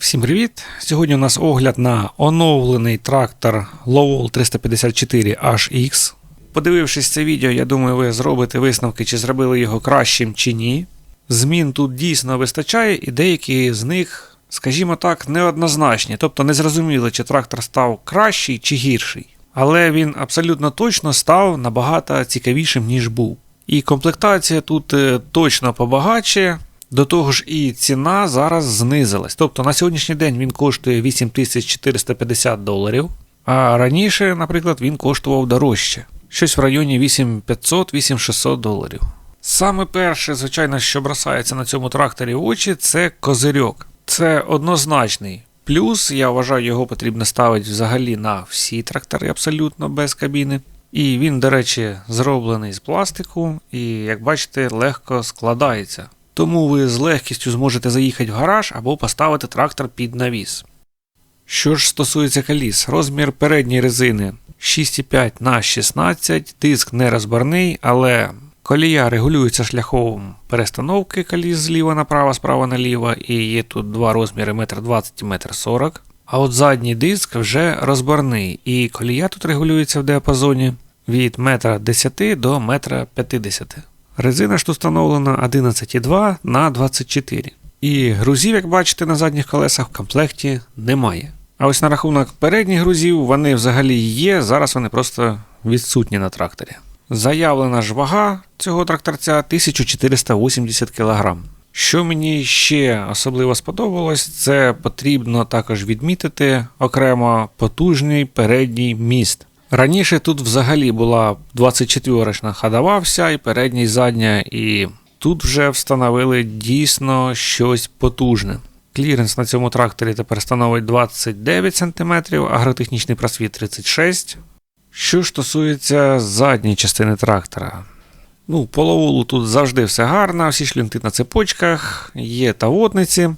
Всім привіт! Сьогодні у нас огляд на оновлений трактор Lowell 354 HX. Подивившись це відео, я думаю, ви зробите висновки, чи зробили його кращим чи ні. Змін тут дійсно вистачає, і деякі з них, скажімо так, неоднозначні, тобто не зрозуміло, чи трактор став кращий чи гірший. Але він абсолютно точно став набагато цікавішим, ніж був. І комплектація тут е, точно побагаче. До того ж, і ціна зараз знизилась. Тобто на сьогоднішній день він коштує 8450 доларів, а раніше, наприклад, він коштував дорожче. Щось в районі 8500-8600 доларів. Саме перше, звичайно, що бросається на цьому тракторі в очі, це козирьок. Це однозначний. Плюс, я вважаю, його потрібно ставити взагалі на всі трактори абсолютно без кабіни. І він, до речі, зроблений з пластику, і, як бачите, легко складається. Тому ви з легкістю зможете заїхати в гараж або поставити трактор під навіс. Що ж стосується коліс, розмір передньої резини 6,5 на 16, диск нерозборний, але колія регулюється шляхом перестановки коліс зліва направо, справа наліво, і є тут два розміри 1,20 і 1,40 А от задній диск вже розборний, і колія тут регулюється в діапазоні від 1,10 до 1,50 м. Резина ж тут встановлена 11,2 на 24. І грузів, як бачите, на задніх колесах в комплекті немає. А ось на рахунок передніх грузів вони взагалі є, зараз вони просто відсутні на тракторі. Заявлена ж вага цього тракторця 1480 кг. Що мені ще особливо сподобалось, це потрібно також відмітити окремо потужний передній міст. Раніше тут взагалі була 24-річна ходова вся, і передня, і задня, і тут вже встановили дійсно щось потужне. Кліренс на цьому тракторі тепер становить 29 см, агротехнічний просвіт 36 Що ж стосується задньої частини трактора. Ну, по тут завжди все гарно, всі шлінти на цепочках, є тавотниці.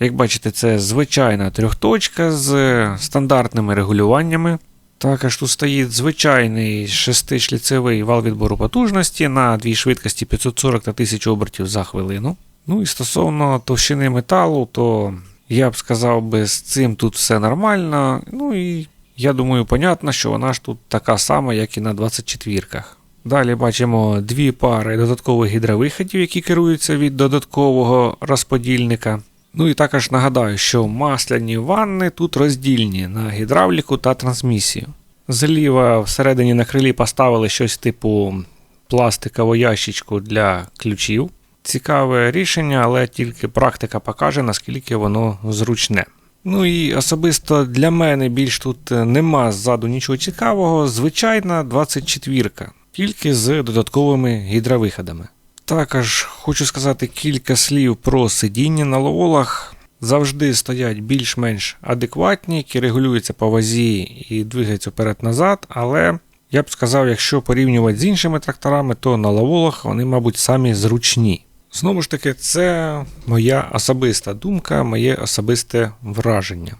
Як бачите, це звичайна трьохточка з стандартними регулюваннями. Також тут стоїть звичайний шестишліцевий вал відбору потужності на дві швидкості 540 та 1000 обертів за хвилину. Ну і стосовно товщини металу, то я б сказав би, з цим тут все нормально. Ну і я думаю, понятно, що вона ж тут така сама, як і на 24-ках. Далі бачимо дві пари додаткових гідровиходів, які керуються від додаткового розподільника. Ну і також нагадаю, що масляні ванни тут роздільні на гідравліку та трансмісію. Зліва всередині на крилі поставили щось типу пластикову ящичку для ключів. Цікаве рішення, але тільки практика покаже, наскільки воно зручне. Ну і особисто для мене більш тут нема ззаду нічого цікавого. Звичайна 24 тільки з додатковими гідровиходами. Також хочу сказати кілька слів про сидіння на ловолах. Завжди стоять більш-менш адекватні, які регулюються по вазі і двигаються вперед-назад, але я б сказав, якщо порівнювати з іншими тракторами, то на ловолах вони, мабуть, самі зручні. Знову ж таки, це моя особиста думка, моє особисте враження.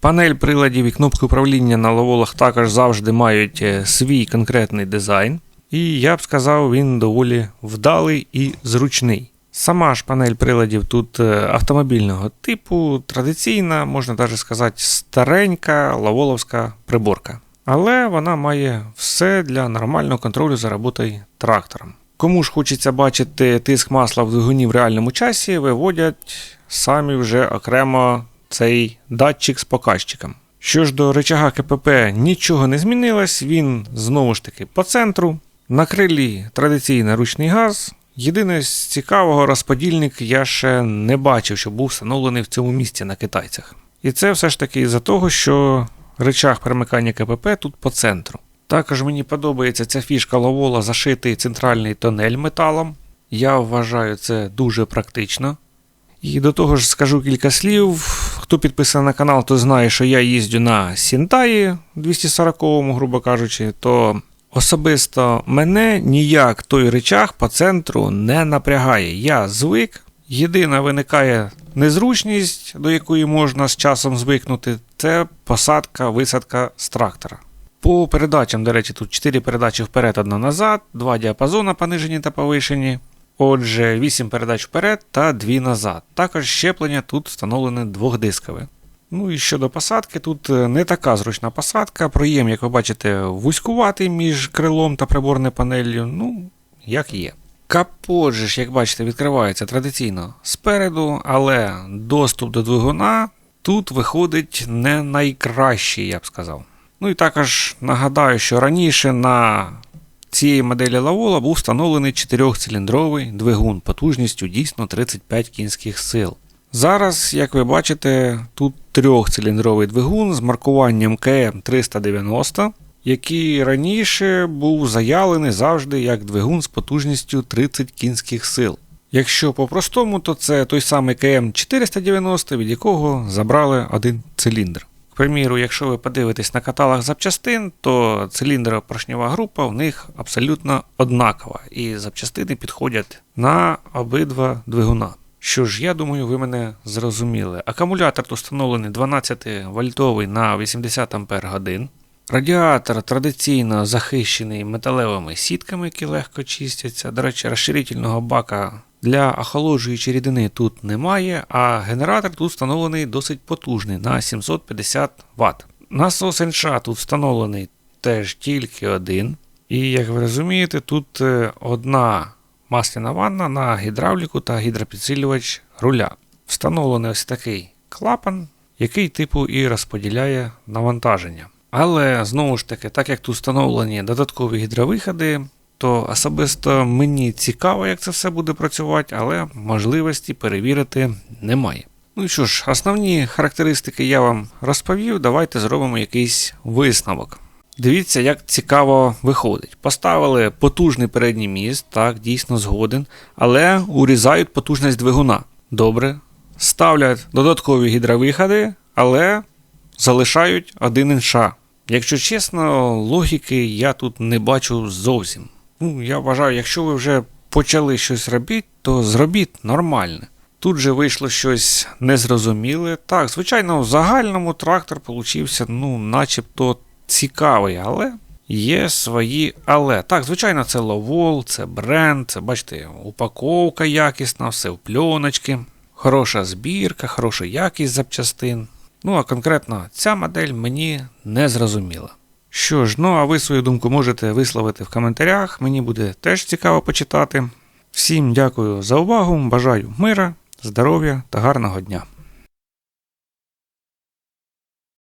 Панель приладів і кнопки управління на ловолах також завжди мають свій конкретний дизайн. І я б сказав, він доволі вдалий і зручний. Сама ж панель приладів тут автомобільного типу, традиційна, можна навіть сказати, старенька лаволовська приборка. Але вона має все для нормального контролю за роботою трактором. Кому ж хочеться бачити тиск масла в двигуні в реальному часі, виводять самі вже окремо цей датчик з показчиком. Що ж до речага КПП нічого не змінилось, він знову ж таки по центру. На крилі традиційний ручний газ. Єдине з цікавого розподільник я ще не бачив, що був встановлений в цьому місці на китайцях. І це все ж таки із-за того, що речах перемикання КПП тут по центру. Також мені подобається ця фішка ловола зашитий центральний тонель металом. Я вважаю це дуже практично. І до того ж скажу кілька слів. Хто підписаний на канал, то знає, що я їздю на Сінтаї 240-му, грубо кажучи, то Особисто мене ніяк той речах по центру не напрягає. Я звик. Єдина виникає незручність, до якої можна з часом звикнути, це посадка, висадка з трактора. По передачам, до речі, тут 4 передачі вперед, одна назад, 2 діапазони понижені та повишені. Отже, 8 передач вперед та 2 назад. Також щеплення тут встановлене двохдискове. Ну і щодо посадки, тут е, не така зручна посадка. Проєм, як ви бачите, вузькуватий між крилом та приборною панелью. Ну, як є. Капот ж, як бачите, відкривається традиційно спереду, але доступ до двигуна тут виходить не найкращий, я б сказав. Ну і також нагадаю, що раніше на цієї моделі Лавола був встановлений 4-циліндровий двигун потужністю дійсно 35 кінських сил. Зараз, як ви бачите, тут трьохциліндровий двигун з маркуванням КМ390, який раніше був заявлений завжди як двигун з потужністю 30 кінських сил. Якщо по-простому, то це той самий КМ490, від якого забрали один циліндр. К приміру, якщо ви подивитесь на каталог запчастин, то циліндропоршньова група в них абсолютно однакова, і запчастини підходять на обидва двигуна. Що ж, я думаю, ви мене зрозуміли. Акумулятор тут встановлений 12 вольтовий на 80 Ампер годин. Радіатор традиційно захищений металевими сітками, які легко чистяться. До речі, розширительного бака для охолоджуючої рідини тут немає, а генератор тут встановлений досить потужний на 750 Вт. Насос НШ тут встановлений теж тільки один. І як ви розумієте, тут е, одна масляна ванна на гідравліку та гідропідсилювач руля. Встановлений ось такий клапан, який типу і розподіляє навантаження. Але знову ж таки, так як тут встановлені додаткові гідровиходи, то особисто мені цікаво, як це все буде працювати, але можливості перевірити немає. Ну що ж, основні характеристики я вам розповів. Давайте зробимо якийсь висновок. Дивіться, як цікаво виходить. Поставили потужний передній міст, так, дійсно згоден, але урізають потужність двигуна. Добре. Ставлять додаткові гідровиходи, але залишають один інша. Якщо чесно, логіки я тут не бачу зовсім. Ну, я вважаю, якщо ви вже почали щось робити, то зробіть нормальне. Тут же вийшло щось незрозуміле. Так, звичайно, в загальному трактор получився, ну, начебто цікавий, але є свої але. Так, звичайно, це ловол, це бренд, це, бачите, упаковка якісна, все в пленочки, хороша збірка, хороша якість запчастин. Ну, а конкретно ця модель мені не зрозуміла. Що ж, ну а ви свою думку можете висловити в коментарях, мені буде теж цікаво почитати. Всім дякую за увагу, бажаю мира, здоров'я та гарного дня.